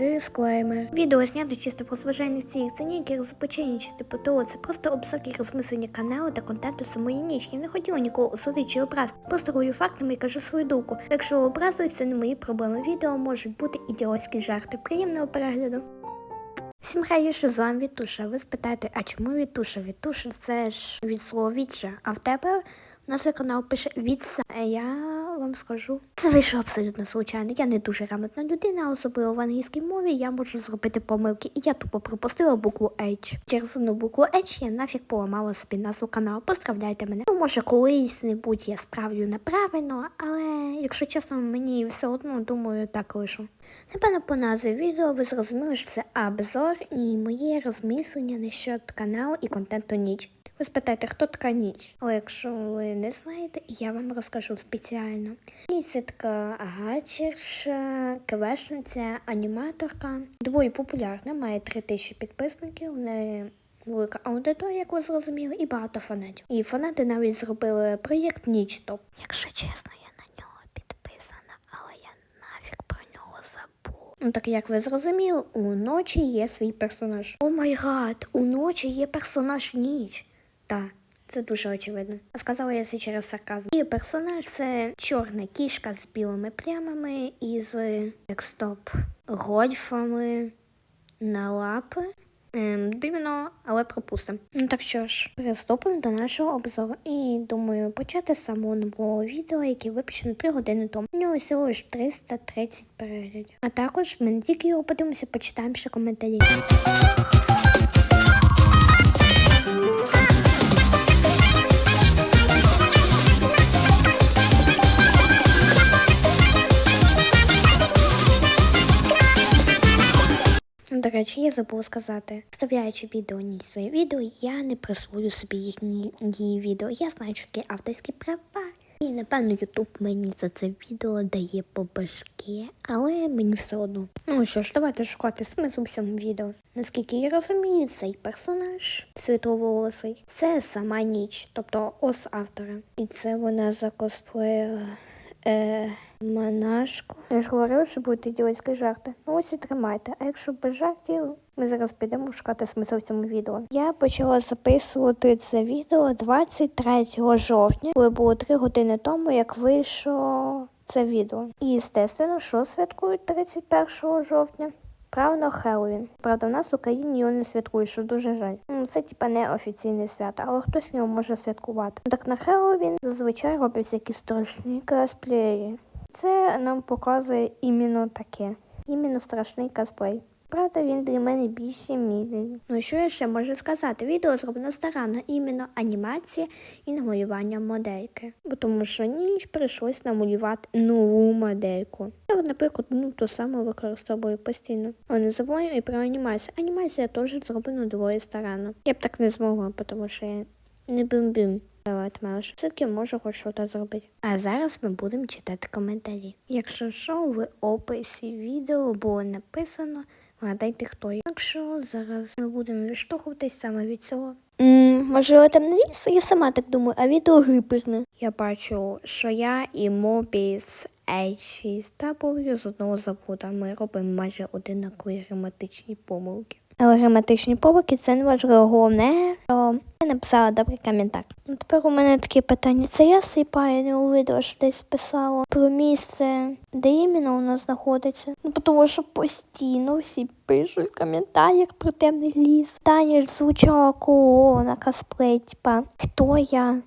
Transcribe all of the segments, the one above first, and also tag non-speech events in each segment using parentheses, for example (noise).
Дисклеймер. Відео знято чисто зважальних цілях. Це ніякі розпочення чи типу того. Це просто обзор і розмислення каналу та контенту самої ніч. Я не хотіла нікого осудити чи образити. Просто говорю фактами і кажу свою думку. Якщо образують, це не мої проблеми. Відео можуть бути ідіотські жарти. Приємного перегляду. Всім хай, що з вами Вітуша. Ви спитаєте, а чому Вітуша? Вітуша це ж від слова віджа, а в тебе у нас канал пише відса. А Я вам скажу. Це вийшло абсолютно случайно. Я не дуже грамотна людина, особливо в англійській мові я можу зробити помилки, і я тупо пропустила букву H. Через одну букву H я нафіг поламала собі назву каналу. Поздравляйте мене. Ну, може, колись небудь я справлю неправильно, але якщо чесно, мені все одно думаю, так лишу. Напевно, по назві відео ви зрозуміли, що це обзор і моє розмислення насчет каналу і контенту ніч. Ви спитаєте, хто така ніч? Але якщо ви не знаєте, я вам розкажу спеціально. Ніч це така гачерша, квешниця, аніматорка. Доволі популярна, має 3000 підписників. В неї велика аудиторія, як ви зрозуміли, і багато фанатів. І фанати навіть зробили проєкт Ніч Топ. Якщо чесно, я на нього підписана, але я нафіг про нього забув. Ну так як ви зрозуміли, у ночі є свій персонаж. О май гад, у ночі є персонаж ніч. Так. Це дуже очевидно. А сказала я це через сарказм. І персонаж це чорна кішка з білими плямами і з як стоп гольфами на лапи. Ем, дивно, але пропустимо. Ну так що ж, приступимо до нашого обзору. І думаю, почати з самого нового відео, яке випущено 3 години тому. У нього всього лиш 330 переглядів. А також ми не тільки його подивимося, почитаємо ще коментарі. Речі, я забула сказати, вставляючи відео ні своє відео, я не присвою собі їхні її відео. Я знаю, що таке авторські права. І напевно Ютуб мені за це відео дає по башки, але мені все одно. Ну що ж, давайте шукати смисл в цьому відео. Наскільки я розумію, цей персонаж світловолосий це сама ніч, тобто ос автора. І це вона закосплеїла е, монашку. Я ж говорила, що будуть ідіотські жарти. Ну ось і тримайте. А якщо без жартів, ми зараз підемо шукати смисл в цьому відео. Я почала записувати це відео 23 жовтня, коли було 3 години тому, як вийшло це відео. І, звісно, що святкують 31 жовтня? Правильно, Хеллоуін. Правда, в нас в Україні його не святкують, що дуже жаль. Це типа не офіційне свято, але хтось його може святкувати. Так на Хеллоуін зазвичай роблять якісь страшні косплеї. Це нам показує іменно таке. Іменно страшний косплей. Правда, він для мене більше мілий. Ну що я ще можу сказати? Відео зроблено старанно, іменно анімація і намалювання модельки. Бо тому що ніч прийшлось намалювати нову модельку. Я, наприклад, ну то саме використовую постійно. А не забуваю і про анімацію. Анімація теж зроблена доволі старанно. Я б так не змогла, тому що я не бим-бим. Давайте маєш все-таки можу хоч щось зробити. А зараз ми будемо читати коментарі. Якщо що, в описі відео було написано, вгадайте хто я. Так що зараз ми будемо відштовхуватись саме від цього. Mm, можливо, там не ліс? Я сама так думаю, а відео гиперне. Я бачу, що я і Мобіс H6 W з одного заводу. Ми робимо майже одинакові граматичні помилки. Але граматичні помилки це не важливо. Головне, що я написала добрий коментар. Ну, тепер у мене таке питання. Це я сипаю, не у відео що десь писала про місце, де іменно воно знаходиться. Ну, тому що постійно всі пишуть в коментарях про темний ліс. Таня ж звучала кого на косплей, типа, хто я?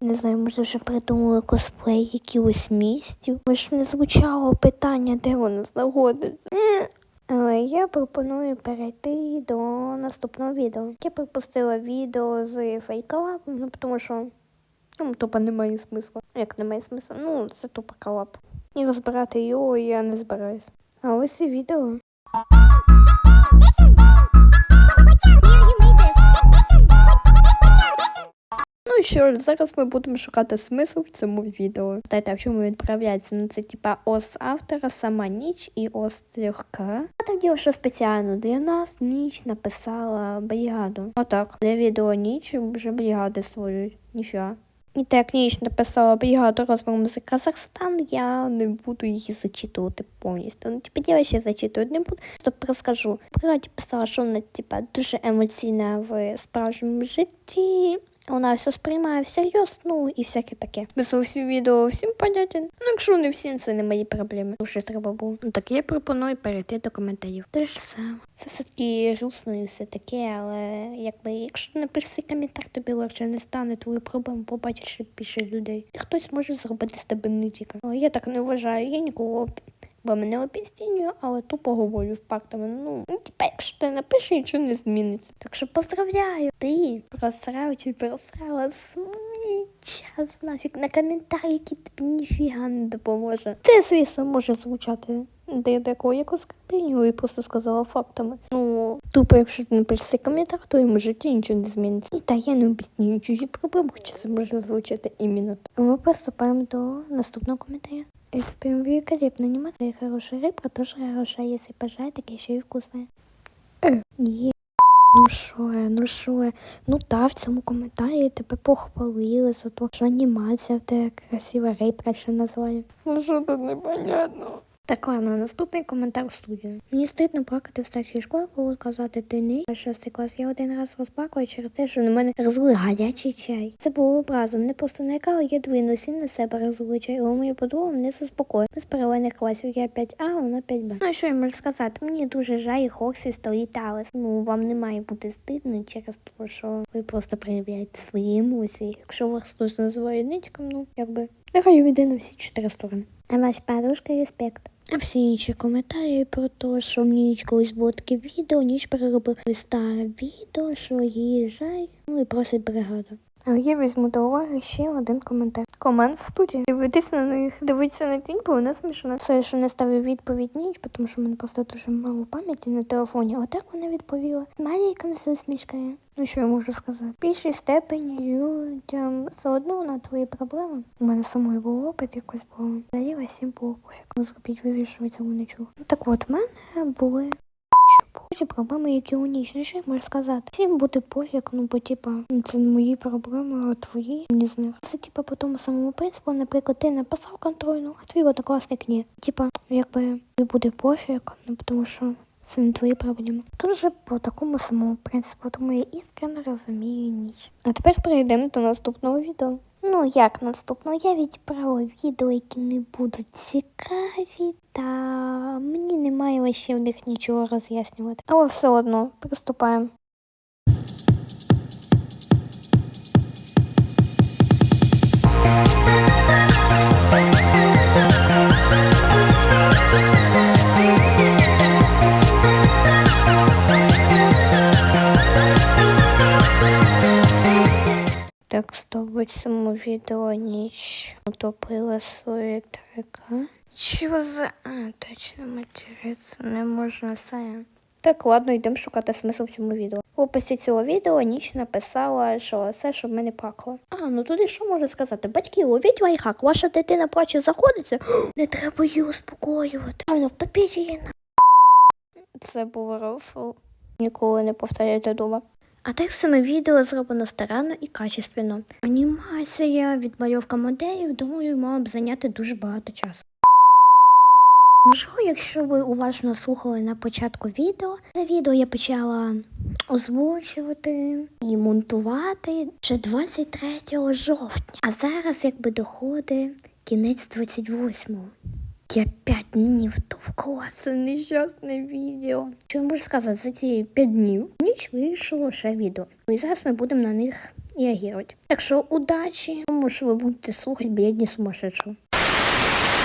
Не знаю, може вже придумали косплей якихось місців. Може не звучало питання, де воно знаходиться. Але я пропоную перейти до наступного відео. Я пропустила відео з фейкалап, ну тому що ну, тупо немає смисла. Як немає смисла? Ну, це тупо колап. І розбирати його я не збираюсь. А ось і відео. Що зараз ми будемо шукати смисл в цьому відео. Питайте, а в чому відправляється? Ну це типа ос автора, сама ніч і ос легка. А діло, що спеціально для нас ніч написала бригаду. Отак. Для відео ніч вже бригади створюють. Ніфіга. І так ніч написала бригада розміром за Казахстан, я не буду її зачитувати повністю. Ну, типу, я ще зачитувати не буду, просто розкажу. Бригаді писала, що вона типа, дуже емоційна в справжньому житті. Вона все сприймає всерйоз, ну і всяке таке. Без всім відео всім понятен. Ну, якщо не всім, це не мої проблеми. Дуже треба було. Ну так я пропоную перейти до коментарів. Те ж саме. Це все-таки грустно і все таке, але якби якщо ти коментар, тобі легше не стане твою проблему, побачиш більше людей. І хтось може зробити з тебе нитіка. Але я так не вважаю, я нікого бо мене обіцінюю, але тупо говорю фактами. Ну, ну, типа, якщо ти напишеш, нічого не зміниться. Так що поздравляю, ти просрав чи просрала свій час нафіг на коментар, який тобі ніфіга не допоможе. Це, звісно, може звучати де такого як оскорблення, і просто сказала фактами. Ну, тупо, якщо ти напишеш цей коментар, то йому житті нічого не зміниться. І так, я не обіцяю чужі проблеми, хоча це може звучати іменно. Ми приступаємо до наступного коментаря. Это прям великолепно. Анимация хорошая, рыбка тоже хорошая, если пожарить, так еще и вкусная. Е, Ну що я, ну що я? Ну та в цьому коментарі тебе похвалили за те, що анімація в тебе красива рибка ще назвали. Ну що тут непонятно? Так, ладно, наступний коментар в студію. Мені стидно плакати в старшій школі, коли казати ти не шостий клас. Я один раз розплакала через те, що на мене розлили гарячий чай. Це було образом. Не просто нарікала, я двину сін на себе розлили чай, але мою подругу мене заспокоїв. Ми з паралельних класів я 5А, вона 5Б. Ну, а що я можу сказати? Мені дуже жаль Хоксі Сторі Талес. Ну, вам не має бути стидно через те, що ви просто проявляєте свої емоції. Якщо вас хтось називає ничком, ну, якби, нехай увійде на всі чотири сторони. А ваш подружка респект. А всі інші коментарі про те, що мені колись було таке відео, ніч переробили старе відео, що їжджай, ну і просить бригаду. Але я візьму до уваги ще один коментар. Комент в студії. Дивитися на них, дивитися на тінь, бо вона смішна. Все, що не ставив відповідь ніч, тому що в мене просто дуже мало пам'яті на телефоні. Отак вона відповіла. З усмішкою. Ну що я можу сказати? В більшій степені людям все одно на твої проблеми. У мене самої був опит якось було. Взагалі всім було пофіг. Зробіть вирішувати цього не чув. Ну так от, в мене були Боже, проблеми, які у що я можу сказати? Всім буде пофіг, ну бо типа це не мої проблеми, а твої не з них. Це типа по тому самому принципу, наприклад, ти написав контрольну, а твій однокласник ні. Типа, якби тобі буде пофіг, ну тому що це не твої проблеми. Тут же по такому самому принципу, тому я іскренне розумію ніч. А тепер перейдемо до наступного відео. Ну, як наступного, я відправила відео, які не будуть цікаві, та мені немає ще в них нічого роз'яснювати. Але все одно приступаємо. В цьому відео ніч утопила свої трека. Що за... А, точно материться не можна сая. Так, ладно, йдемо шукати смисл в цьому відео. В описі цього відео ніч написала, що це, щоб мене плакало. А, ну туди що можу сказати? Батьки, ловіть лайфхак, ваша дитина плаче заходиться. (gasps) Не треба її успокоювати. А ну, втопіть її на. Це був рофл. Ніколи не повторяйте вдома. А так саме відео зроблено старанно і качественно. Анімація, відмальовка моделів, думаю, мала б зайняти дуже багато часу. Можливо, якщо ви уважно слухали на початку відео, це відео я почала озвучувати і монтувати вже 23 жовтня. А зараз якби доходить кінець 28-го. Я п'ять днів товкла це нещасне відео. Що я можу сказати, за ці п'ять днів ніч вийшло ще відео. І зараз ми будемо на них реагувати. Так що удачі, тому що ви будете слухати бідні сумасшедшого.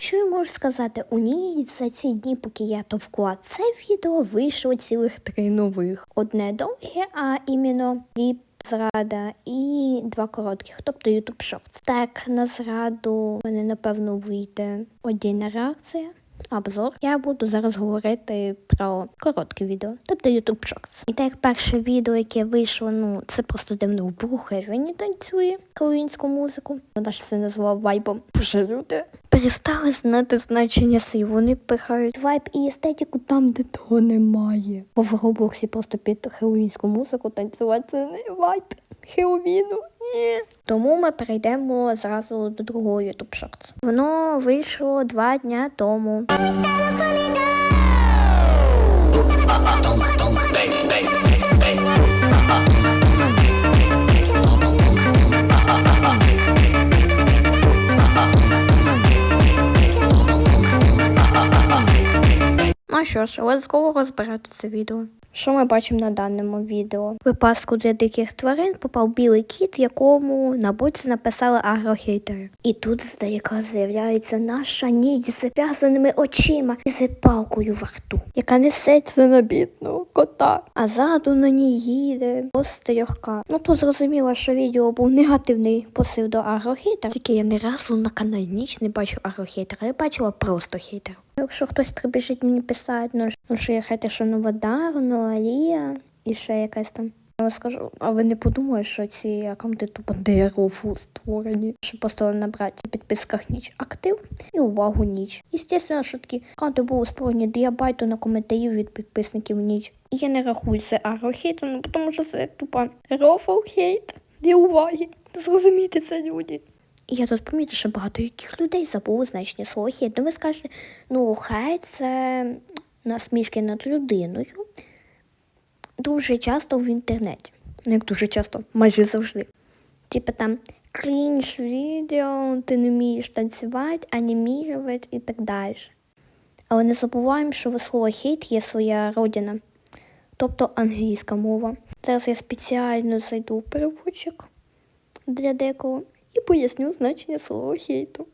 Що я можу сказати? У ній за ці дні, поки я товкла це відео, вийшло цілих три нових. Одне довге, а іменно кліп зрада і два коротких, тобто YouTube Shorts. Так, на зраду мене напевно вийде одна реакція. Обзор. Я буду зараз говорити про коротке відео, тобто YouTube Shorts. І так як перше відео, яке вийшло, ну це просто дивно в Бухарені танцює українську музику. Вона ж це назвала вайбом. Вже люди перестали знати значення слів. Вони пихають вайб і естетику там, де того немає. Бо в Роблоксі просто під хеллоуінську музику танцювати це не вайб. Хеллоуіну. Ні. Тому ми перейдемо зразу до другого YouTube Shorts. Воно вийшло два дня тому. Ну що ж, обов'язково розбирати це відео. Що ми бачимо на даному відео? В випаску для диких тварин попав білий кіт, якому на боці написали агрохейтери. І тут здалеку з'являється наша ніч з зав'язаними очима і з палкою во рту, яка несеться на бідного кота. А ззаду на ній їде постерьохка. Ну тут зрозуміло, що відео був негативний посил до агрохейтера. Тільки я ні разу на каналі ніч не бачу агрохейтера, я бачила просто хейтера. Якщо хтось прибіжить мені писати, ну, ну що я хайте, що Новодар, Алія і ще якась там. Я скажу, а ви не подумали, що ці аккаунти тупо ДРОФу створені, щоб просто набрати в підписках ніч актив і увагу ніч. Естественно, що такі аккаунти були створені для байту на коментарів від підписників ніч. І я не рахую це агрохейтом, ну тому що це тупо рофл хейт для уваги. Зрозумійте це люди. Я тут помітила, що багато яких людей забули значення слова хейт. Ну ви скажете, ну хай це насмішки над людиною. Дуже часто в інтернеті. Ну як дуже часто, майже завжди. Типа там крінж відео, ти не вмієш танцювати, анімірувати і так далі. Але не забуваємо, що в слово хейт є своя родина, тобто англійська мова. Зараз я спеціально зайду в переводчик для декого і поясню значення слова хейту.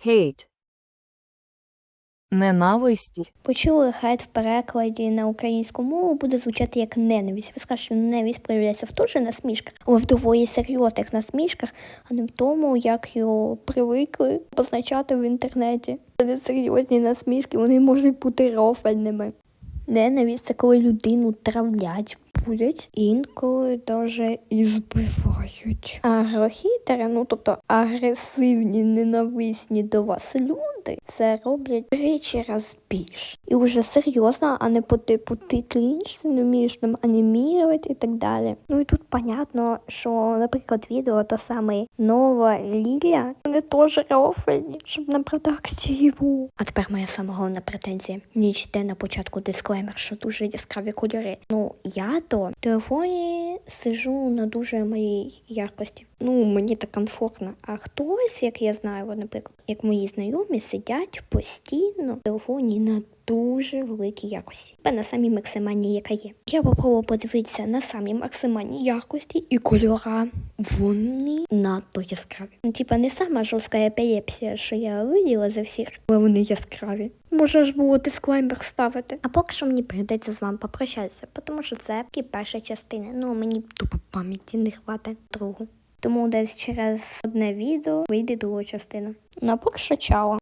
Хейт. Ненависть. Почули хейт в перекладі на українську мову буде звучати як ненависть. Ви скажете, що ненависть проявляється в теж насмішках, але в доволі серйозних насмішках, а не в тому, як його привикли позначати в інтернеті. Це не серйозні насмішки, вони можуть бути рофельними. Ненависть навіть коли людину травлять, будуть, інколи даже і збивають. Агрохітери, ну тобто агресивні, ненависні до вас люди, це роблять тричі раз більше. І вже серйозно, а не по типу ти клінч, не вмієш там анімірувати і так далі. Ну і тут понятно, що, наприклад, відео то саме нова Ліля, вони теж рофельні, щоб на продакції. А тепер моя сама головна претензія. Ніч йде на початку дисклеймер, що дуже яскраві кольори. Ну я то в телефоні сижу на дуже малій яркості. Ну, мені так комфортно. А хтось, як я знаю, наприклад, як мої знайомі, сидять постійно в телефоні на дуже великій якості. Та на самій максимальній, яка є. Я попробувала подивитися на самій максимальній якості і кольора. Вони надто яскраві. Ну, типа не сама жорстка епілепсія, що я виділа за всіх, але вони яскраві. Може ж було дисклеймер ставити. А поки що мені прийдеться з вами попрощатися, тому що це перша частина. Ну мені тупо пам'яті не хватить другу. Тому десь через одне відео вийде друга частина. Ну а поки що чао.